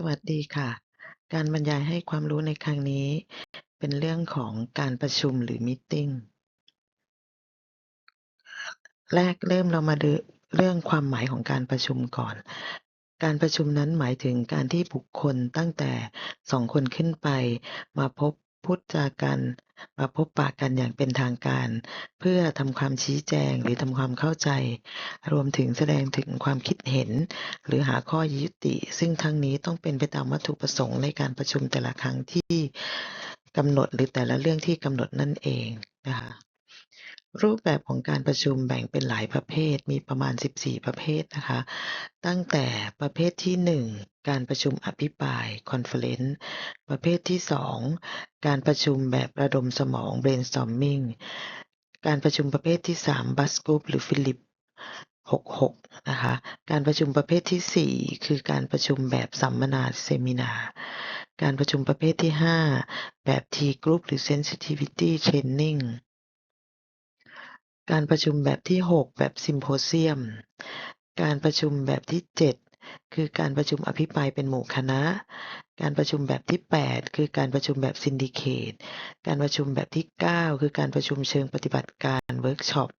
สวัสดีค่ะ การบรรยายให้ความรู้ในครั้งนี้ เป็นเรื่องของการประชุมหรือมีตติงแรกเริ่มเรามาดูเรื่องความหมายของการประชุมก่อน การประชุมนั้นหมายถึงการที่บุคคลตั้งแต่สองคนขึ้นไป มาพบพูดจากัน มาพบปะกันอย่างเป็นทางการ เพื่อทำความชี้แจงหรือทำความเข้าใจ รวมถึงแสดงถึงความคิดเห็น หรือหาข้อยุติ ซึ่งทั้งนี้ต้องเป็นไปตามวัตถุประสงค์ในการประชุมแต่ละครั้งที่กำหนดหรือแต่ละเรื่องที่กำหนดนั่นเองนะคะ รูปแบบของการประชุมแบ่งเป็นหลายประเภทมีประมาณ 14 ประเภทนะคะ ตั้งแต่ประเภทที่ 1 การประชุมอภิปราย Conference ประเภทที่ 2 การประชุมแบบระดมสมอง Brainstorming การประชุมประเภทที่3 Bus Group หรือ Philip 66นะคะการประชุมประเภทที่ 4 คือการประชุมแบบสัมมนา Seminar การประชุมประเภทที่ 5 แบบ T Group หรือ Sensitivity Training การประชุมแบบที่ 6 แบบ Symposium การประชุมแบบที่ 7 คือการประชุมอภิปรายเป็นหมู่คณะ การประชุมแบบที่ 8 คือการประชุมแบบ Syndicate การประชุมแบบที่ 9 คือการประชุมเชิงปฏิบัติการ Workshop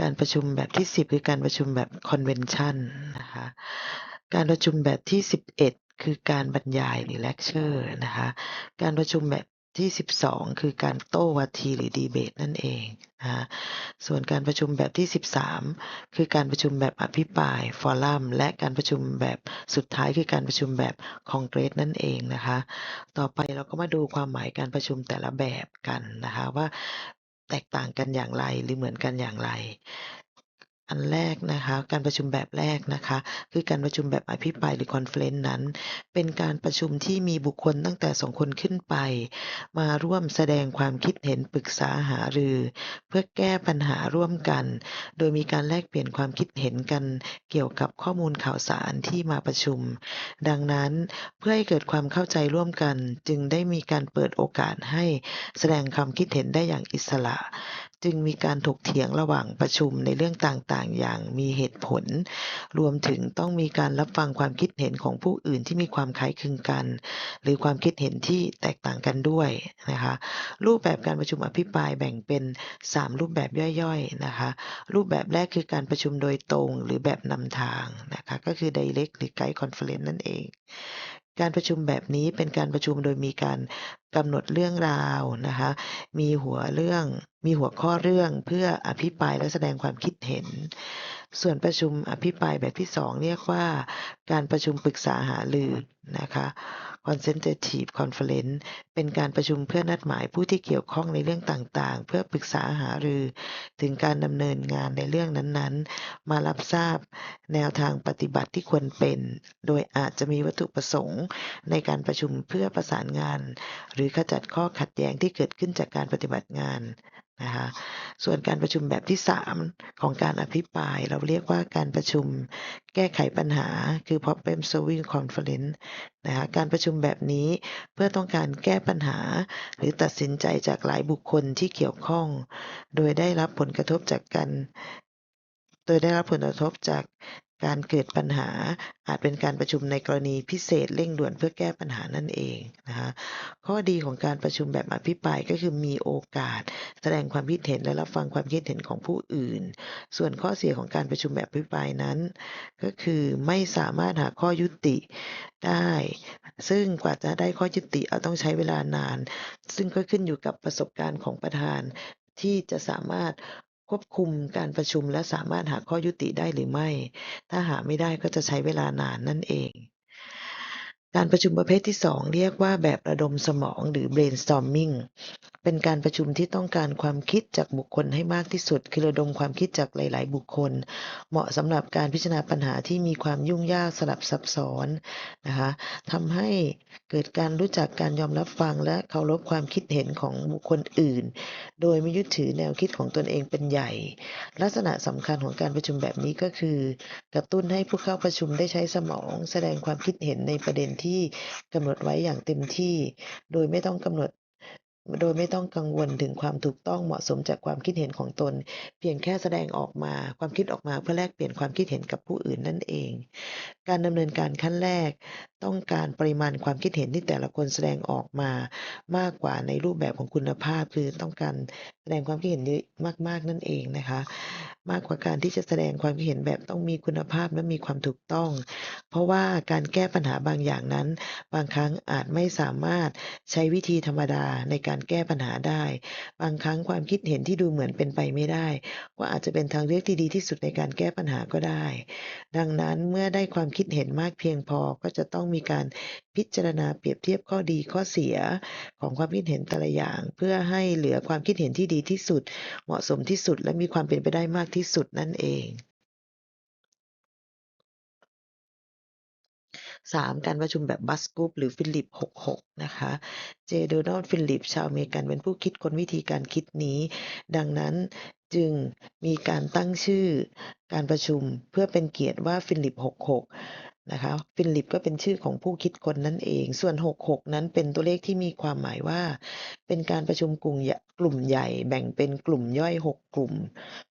การประชุมแบบที่ 10 คือการประชุมแบบ Convention นะคะ การประชุมแบบที่ 11 คือการบรรยายหรือ Lecture นะคะ การประชุมแบบที่ 12 คือการโต้วาทีหรือ Debate นั่นเองนะคะ ส่วนการประชุมแบบที่ 13 คือการประชุมแบบอภิปรายฟอรัมและการประชุมแบบสุดท้ายคือการประชุมแบบคอนเกรสนั่นเองนะคะ ต่อไปเราก็มาดูความหมายการประชุมแต่ละแบบกันนะคะว่าแตกต่างกันอย่างไรหรือเหมือนกันอย่างไร อันแรกนะคะ การประชุมแบบแรกนะคะ คือการประชุมแบบอภิปรายหรือ Conference นั้น เป็นการประชุมที่มีบุคคลตั้งแต่2คนขึ้นไป มาร่วมแสดงความคิดเห็นปรึกษาหารือ เพื่อแก้ปัญหาร่วมกัน โดยมีการแลกเปลี่ยนความคิดเห็นกันเกี่ยวกับข้อมูลข่าวสารที่มาประชุม ดังนั้นเพื่อให้เกิดความเข้าใจร่วมกัน จึงได้มีการเปิดโอกาสให้แสดงความคิดเห็นได้อย่างอิสระ จึงมีการถกเถียงระหว่างประชุมในเรื่องต่างๆ อย่างมีเหตุผล รวมถึงต้องมีการรับฟังความคิดเห็นของผู้อื่นที่มีความคล้ายคลึงกัน หรือความคิดเห็นที่แตกต่างกันด้วยนะคะรูปแบบการประชุมอภิปรายแบ่งเป็น 3 รูปแบบย่อยๆนะคะรูปแบบแรกคือการประชุมโดยตรงหรือแบบนำทางนะคะก็คือ Direct หรือ Guide Conference นั่นเอง การประชุมแบบนี้เป็นการประชุมโดยมีการกำหนดเรื่องราวนะคะมีหัวเรื่องมีหัวข้อเรื่องเพื่ออภิปรายและแสดงความคิดเห็น ส่วนประชุมอภิปรายแบบที่สองเรียกว่า การประชุมปรึกษาหารือนะคะ Consultative Conference เป็นการประชุมเพื่อนัดหมายผู้ที่เกี่ยวข้องในเรื่องต่างๆ เพื่อปรึกษาหารือ ถึงการดำเนินงานในเรื่องนั้นๆ มารับทราบแนวทางปฏิบัติที่ควรเป็น โดยอาจจะมีวัตถุประสงค์ ในการประชุมเพื่อประสานงาน หรือขจัดข้อขัดแย้งที่เกิดขึ้นจากการปฏิบัติงานนะคะส่วนการประชุมแบบที่ 3 ของการอภิปราย เราเรียกว่าการประชุม แก้ไขปัญหาคือ Problem Solving Conference นะคะการประชุมแบบนี้เพื่อต้องการแก้ปัญหา หรือตัดสินใจจากหลายบุคคลที่เกี่ยวข้อง โดยได้รับผลกระทบจากการโดยได้รับผลกระทบจาก การเกิดปัญหาอาจเป็นการประชุมในกรณีพิเศษเร่งด่วนเพื่อแก้ปัญหานั่นเองนะคะข้อดีของการประชุมแบบอภิปรายก็คือมีโอกาส แสดงความคิดเห็นและรับฟังความคิดเห็นของผู้อื่น ส่วนข้อเสียของการประชุมแบบอภิปรายนั้น ก็คือไม่สามารถหาข้อยุติได้ ซึ่งกว่าจะได้ข้อยุติอาต้องใช้เวลานาน ซึ่งก็ขึ้นอยู่กับประสบการณ์ของประธานที่จะสามารถ ควบคุมการประชุมและสามารถหาข้อยุติได้หรือไม่ ถ้าหาไม่ได้ก็จะใช้เวลานานนั่นเอง การประชุมประเภทที่ 2 เรียกว่าแบบระดมสมองหรือ Brainstorming เป็นการประชุมที่ต้องการความคิดจากบุคคลให้มากที่สุด คือระดมความคิดจากหลาย ๆ บุคคล เหมาะสำหรับการพิจารณาปัญหาที่มีความยุ่งยากสลับซับซ้อนนะคะทำให้เกิดการรู้จักการยอมรับฟังและเคารพความคิดเห็นของบุคคลอื่น โดยไม่ยึดถือแนวคิดของตนเองเป็นใหญ่ ลักษณะสำคัญของการประชุมแบบนี้ก็คือ กระตุ้นให้ผู้เข้าประชุมได้ใช้สมอง แสดงความคิดเห็นในประเด็นที่กำหนดไว้อย่างเต็มที่ โดยไม่ต้องกำหนดโดยไม่ต้องกังวลถึงความถูกต้องเหมาะสมจากความคิดเห็นของตน เพียงแค่แสดงออกมาความคิดออกมาเพื่อแลกเปลี่ยนความคิดเห็นกับผู้อื่นนั่นเอง การดำเนินการขั้นแรก ต้องการปริมาณความคิดเห็นที่แต่ละคนแสดงออกมามากกว่าในรูปแบบของคุณภาพ คือต้องการแสดงความคิดเห็นเยอะมาก ๆ นั่นเองนะคะ มากกว่าการที่จะแสดงความคิดเห็นแบบต้องมีคุณภาพและมีความถูกต้อง เพราะว่าการแก้ปัญหาบางอย่างนั้น บางครั้งอาจไม่สามารถใช้วิธีธรรมดาในการแก้ปัญหาได้ บางครั้งความคิดเห็นที่ดูเหมือนเป็นไปไม่ได้ ก็อาจจะเป็นทางเลือกที่ดีที่สุดในการแก้ปัญหาก็ได้ ดังนั้นเมื่อได้ความคิดเห็นมากเพียงพอก็จะต้องมีการพิจารณาเปรียบเทียบข้อดีข้อเสียของความคิดเห็นแต่ละอย่าง เพื่อให้เหลือความคิดเห็นที่ดีที่สุด เหมาะสมที่สุดและมีความเป็นไปได้มากที่สุดนั่นเอง 3. การประชุมแบบ Bus Group หรือ Philip 66 นะคะ เจโดนัลด์ฟิลิป ชาวอเมริกันเป็นผู้คิดค้นวิธีการคิดนี้ ดังนั้นจึงมีการตั้งชื่อการประชุมเพื่อเป็นเกียรติว่า Philip 66 นะคะ Philip ก็เป็นชื่อของผู้คิดคนนั่นเอง ส่วน 66 นั้นเป็นตัวเลขที่มีความหมายว่า เป็นการประชุมกลุ่มกลุ่มใหญ่แบ่งเป็นกลุ่มย่อย 6 กลุ่ม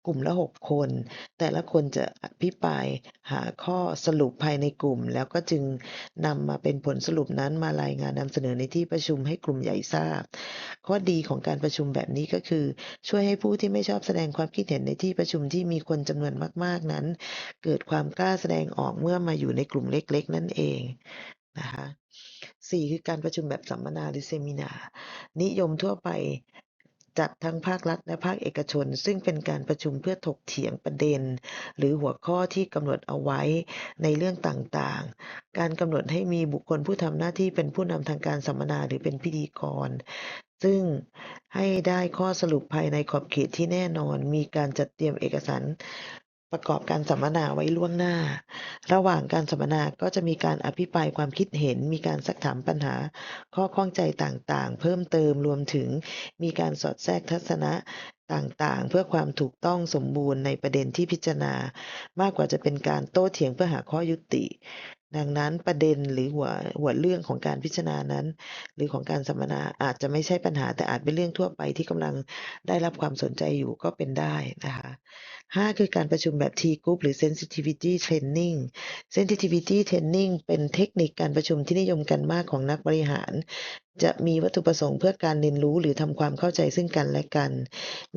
กลุ่มละ 6 คน แต่ละคนจะอภิปรายหาข้อสรุปภายในกลุ่ม แล้วก็จึงนำมาเป็นผลสรุปนั้นมารายงานนำเสนอในที่ประชุมให้กลุ่มใหญ่ทราบ ข้อดีของการประชุมแบบนี้ก็คือ ช่วยให้ผู้ที่ไม่ชอบแสดงความคิดเห็นในที่ประชุมที่มีคนจำนวนมาก ๆนั้น เกิดความกล้าแสดงออกเมื่อมาอยู่ในกลุ่มเล็กๆ นั่นเองนะคะ 4. คือการประชุมแบบสัมมนาหรือเซมินา นิยมทั่วไปจัดทั้งภาครัฐและภาคเอกชน ซึ่งเป็นการประชุมเพื่อถกเถียงประเด็น หรือหัวข้อที่กำหนดเอาไว้ในเรื่องต่างๆ การกำหนดให้มีบุคคลผู้ทำหน้าที่เป็นผู้นำทางการสัมมนาหรือเป็นพิธีกร ซึ่งให้ได้ข้อสรุปภายในขอบเขตที่แน่นอน มีการจัดเตรียมเอกสาร ประกอบการสัมมนาไว้ล่วงหน้า ระหว่างการสัมมนาก็จะมีการอภิปรายความคิดเห็น มีการซักถามปัญหา ข้อข้องใจต่างๆ เพิ่มเติมรวมถึงมีการสอดแทรกทัศนะต่างๆ เพื่อความถูกต้องสมบูรณ์ในประเด็นที่พิจารณา มากกว่าจะเป็นการโต้เถียงเพื่อหาข้อยุติ ดังนั้นประเด็นหรือหัวหัวเรื่องของการพิจารณานั้น หรือของการสัมมนาอาจจะไม่ใช่ปัญหาแต่อาจเป็นเรื่องทั่วไปที่กำลังได้รับความสนใจอยู่ก็เป็นได้นะคะ 5. คือการประชุมแบบ T-Group หรือ Sensitivity Training Sensitivity Training เป็นเทคนิคการประชุมที่นิยมกันมากของนักบริหารจะมีวัตถุประสงค์เพื่อการเรียนรู้หรือทำความเข้าใจซึ่งกันและกัน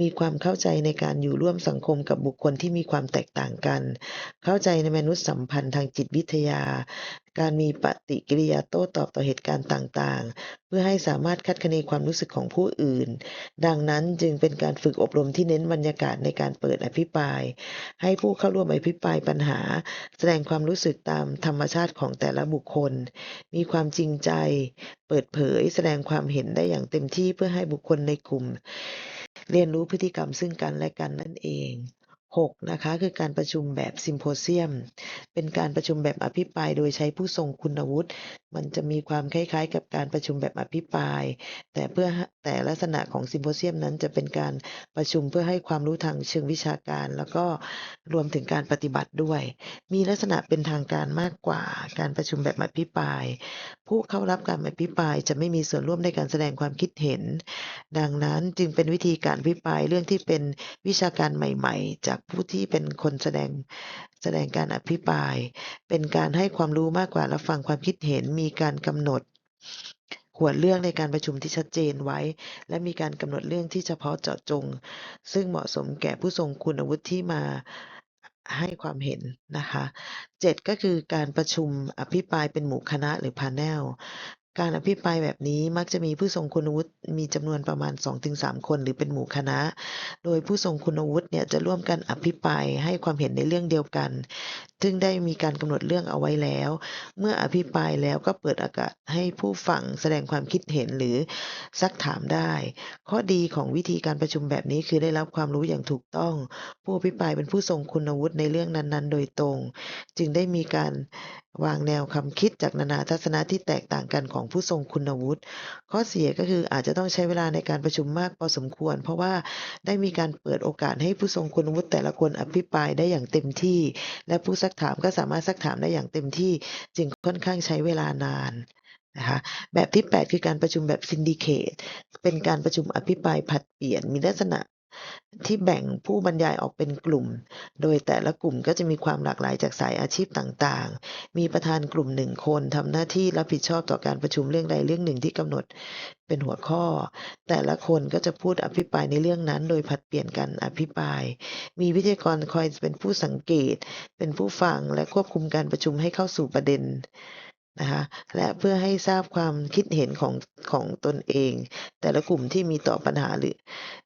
มีความเข้าใจในการอยู่ร่วมสังคมกับบุคคลที่มีความแตกต่างกัน เข้าใจในมนุษยสัมพันธ์ทางจิตวิทยา การมีปฏิกิริยาโต้ตอบต่อเหตุการณ์ต่างๆ เพื่อให้สามารถคาดคะเนความรู้สึกของผู้อื่น ดังนั้นจึงเป็นการฝึกอบรมที่เน้นบรรยากาศในการเปิดอภิปราย ให้ผู้เข้าร่วมอภิปรายปัญหา แสดงความรู้สึกตามธรรมชาติของแต่ละบุคคล มีความจริงใจ เปิดเผย แสดงความเห็นได้อย่างเต็มที่เพื่อให้บุคคลในกลุ่ม เรียนรู้พฤติกรรมซึ่งกันและกันนั่นเอง 6. นะคะคือการประชุมแบบซิมโพเซียม เป็นการประชุมแบบอภิปราย โดยใช้ผู้ทรงคุณวุฒิ มันจะมีความคล้ายๆ กับการประชุมแบบอภิปราย แต่เพื่อแต่ลักษณะของซิมโพเซียมนั้นจะเป็นการประชุมเพื่อให้ความรู้ทางเชิงวิชาการ แล้วก็รวมถึงการปฏิบัติด้วย มีลักษณะเป็นทางการมากกว่าการประชุมแบบอภิปรายผู้เข้ารับการอภิปรายจะไม่มีส่วนร่วมในการแสดงความคิดเห็น ดังนั้นจึงเป็นวิธีการอภิปรายเรื่องที่เป็นวิชาการใหม่ ๆ จากผู้ที่เป็นคนแสดงแสดงการอภิปราย เป็นการให้ความรู้มากกว่ารับฟังความคิดเห็นมีการกำหนดหัวเรื่องในการประชุมที่ชัดเจนไว้ และมีการกำหนดเรื่องที่เฉพาะเจาะจง ซึ่งเหมาะสมแก่ผู้ทรงคุณวุฒิที่มา ให้ความเห็นนะคะ 7. ก็คือการประชุมอภิปรายเป็นหมู่คณะหรือ Panel การอภิปรายแบบนี้มักจะมีผู้ทรงคุณวุฒิมีจำนวนประมาณ 2-3 คน หรือเป็นหมู่คณะ โดยผู้ทรงคุณวุฒิเนี่ยจะร่วมกันอภิปรายให้ความเห็นในเรื่องเดียวกัน ซึ่งได้มีการกำหนดเรื่องเอาไว้แล้ว เมื่ออภิปรายแล้วก็เปิดโอกาสให้ผู้ฟังแสดงความคิดเห็นหรือซักถามได้ ข้อดีของวิธีการประชุมแบบนี้คือได้รับความรู้อย่างถูกต้อง ผู้อภิปรายเป็นผู้ทรงคุณวุฒิในเรื่องนั้นๆ โดยตรง จึงได้มีการ วางแนวควาคิดจากนานาทัศนะที่แตกต่างกันของผู้ทรงคุณวุฒิ ข้อเสียก็คืออาจจะต้องใช้เวลาในการประชุมมากพอสมควร เพราะว่าได้มีการเปิดโอกาสให้ผู้ทรงคุณวุฒิแต่ละคนอภิปรายได้อย่างเต็มที่ และผู้ซักถามก็สามารถซักถามได้อย่างเต็มที่ จึงค่อนข้างใช้เวลานานนะคะแบบที่ 8 คือการประชุมแบบ Syndicate เป็นการประชุมอภิปรายผัดเปลี่ยน มีลักษณะ ที่แบ่งผู้บรรยายออกเป็นกลุ่ม โดยแต่ละกลุ่มก็จะมีความหลากหลายจากสายอาชีพต่างๆ มีประธานกลุ่ม1คนทำหน้าที่รับผิดชอบต่อการประชุมเรื่องใดเรื่องหนึ่งที่กำหนดเป็นหัวข้อ แต่ละคนก็จะพูดอภิปรายในเรื่องนั้น โดยผัดเปลี่ยนกันอภิปราย มีวิทยากรคอยเป็นผู้สังเกต เป็นผู้ฟังและควบคุมการประชุมให้เข้าสู่ประเด็น นะคะและเพื่อให้ทราบความคิดเห็นของของตนเอง แต่ละกลุ่มที่มีต่อปัญหาหรือ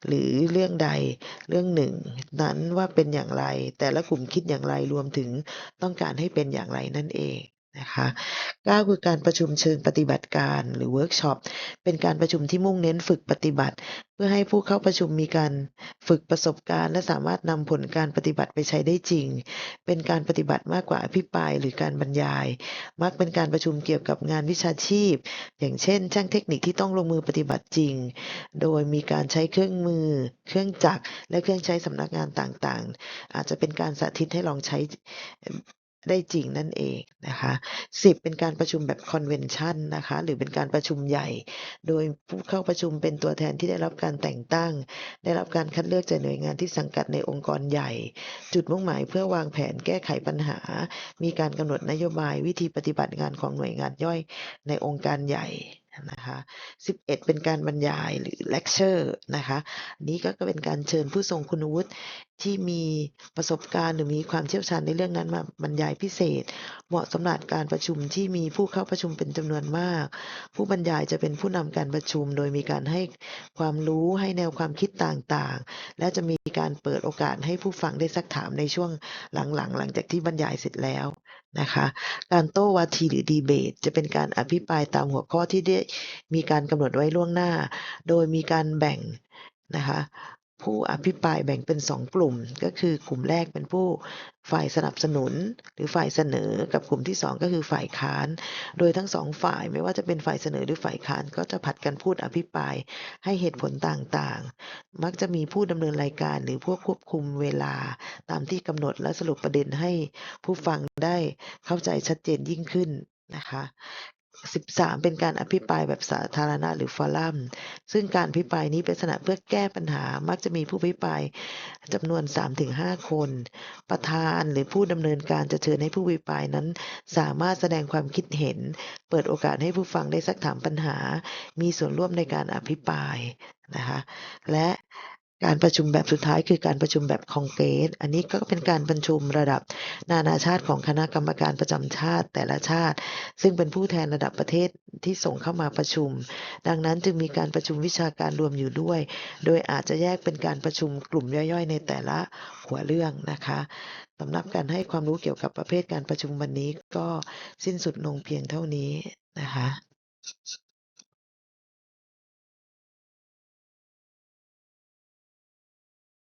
หรือเรื่องใดเรื่องหนึ่ง นั้นว่าเป็นอย่างไร แต่ละกลุ่มคิดอย่างไรรวมถึงต้องการให้เป็นอย่างไรนั่นเอง นะคะ9คือการประชุมเชิงปฏิบัติการหรือเวิร์กช็อปเป็นการประชุมที่มุ่งเน้นฝึกปฏิบัติ เพื่อให้ผู้เข้าประชุมมีการฝึกประสบการณ์ และสามารถนำผลการปฏิบัติไปใช้ได้จริง เป็นการปฏิบัติมากกว่าอภิปรายหรือการบรรยาย มักเป็นการประชุมเกี่ยวกับงานวิชาชีพ อย่างเช่น ช่างเทคนิคที่ต้องลงมือปฏิบัติจริง โดยมีการใช้เครื่องมือ เครื่องจักรและเครื่องใช้สำนักงานต่างๆ อาจจะเป็นการสาธิตให้ลองใช้ ได้จริงนั่นเองนะคะ 10 เป็นการประชุมแบบคอนเวนชันนะคะ หรือเป็นการประชุมใหญ่ โดยผู้เข้าประชุมเป็นตัวแทนที่ได้รับการแต่งตั้ง ได้รับการคัดเลือกจากหน่วยงานที่สังกัดในองค์กรใหญ่ จุดมุ่งหมายเพื่อวางแผนแก้ไขปัญหา มีการกำหนดนโยบายวิธีปฏิบัติงานของหน่วยงานย่อยในองค์การใหญ่นะคะ11 เป็นการบรรยายหรือ lecture นะคะนนี้ก็เป็นการเชิญผู้ทรงคุณวุฒิ ที่มีประสบการณ์ หรือมีความเชี่ยวชาญในเรื่องนั้นมาบรรยายพิเศษ เหมาะสำหรับการประชุมที่มีผู้เข้าประชุมเป็นจำนวนมาก ผู้บรรยายจะเป็นผู้นำการประชุม โดยมีการให้ความรู้ให้แนวความคิดต่างๆ และจะมีการเปิดโอกาสให้ผู้ฟังได้ซักถามในช่วงหลังๆ หลังจากที่บรรยายเสร็จแล้วนะคะการโต้วาทีหรือดีเบต จะเป็นการอภิปรายตามหัวข้อที่ได้มีการกำหนดไว้ล่วงหน้า โดยมีการแบ่งนะคะ ผู้อภิปรายแบ่งเป็น 2 กลุ่ม ก็คือกลุ่มแรกเป็นผู้ฝ่ายสนับสนุน หรือฝ่ายเสนอกับกลุ่มที่ 2 ก็คือฝ่ายค้าน โดยทั้ง2ฝ่ายไม่ว่าจะเป็นฝ่ายเสนอหรือฝ่ายค้านก็จะผัดกันพูดอภิปรายให้เหตุผลต่างๆ มักจะมีผู้ดำเนินรายการหรือผู้ควบคุมเวลาตามที่กำหนดและสรุปประเด็นให้ผู้ฟังได้เข้าใจชัดเจนยิ่งขึ้นนะคะ 13 เป็นการอภิปรายแบบสาธารณะหรือฟอรัมซึ่งการอภิปรายนี้เป็นลักษณะเพื่อแก้ปัญหามักจะมีผู้อภิปรายจำนวน 3-5 คน ประธานหรือผู้ดำเนินการจะเชิญให้ผู้อภิปรายนั้น สามารถแสดงความคิดเห็น เปิดโอกาสให้ผู้ฟังได้ซักถามปัญหา มีส่วนร่วมในการอภิปรายนะคะและ การประชุมแบบสุดท้ายคือการประชุมแบบคองเกรสอันนี้ก็เป็นการประชุมระดับนานาชาติของคณะกรรมการประจำชาติแต่ละชาติ ซึ่งเป็นผู้แทนระดับประเทศที่ส่งเข้ามาประชุม ดังนั้นจึงมีการประชุมวิชาการรวมอยู่ด้วย โดยอาจจะแยกเป็นการประชุมกลุ่มย่อยๆ ในแต่ละหัวเรื่องนะคะสำหรับการให้ความรู้เกี่ยวกับประเภทการประชุมวันนี้ก็สิ้นสุดลงเพียงเท่านี้นะคะ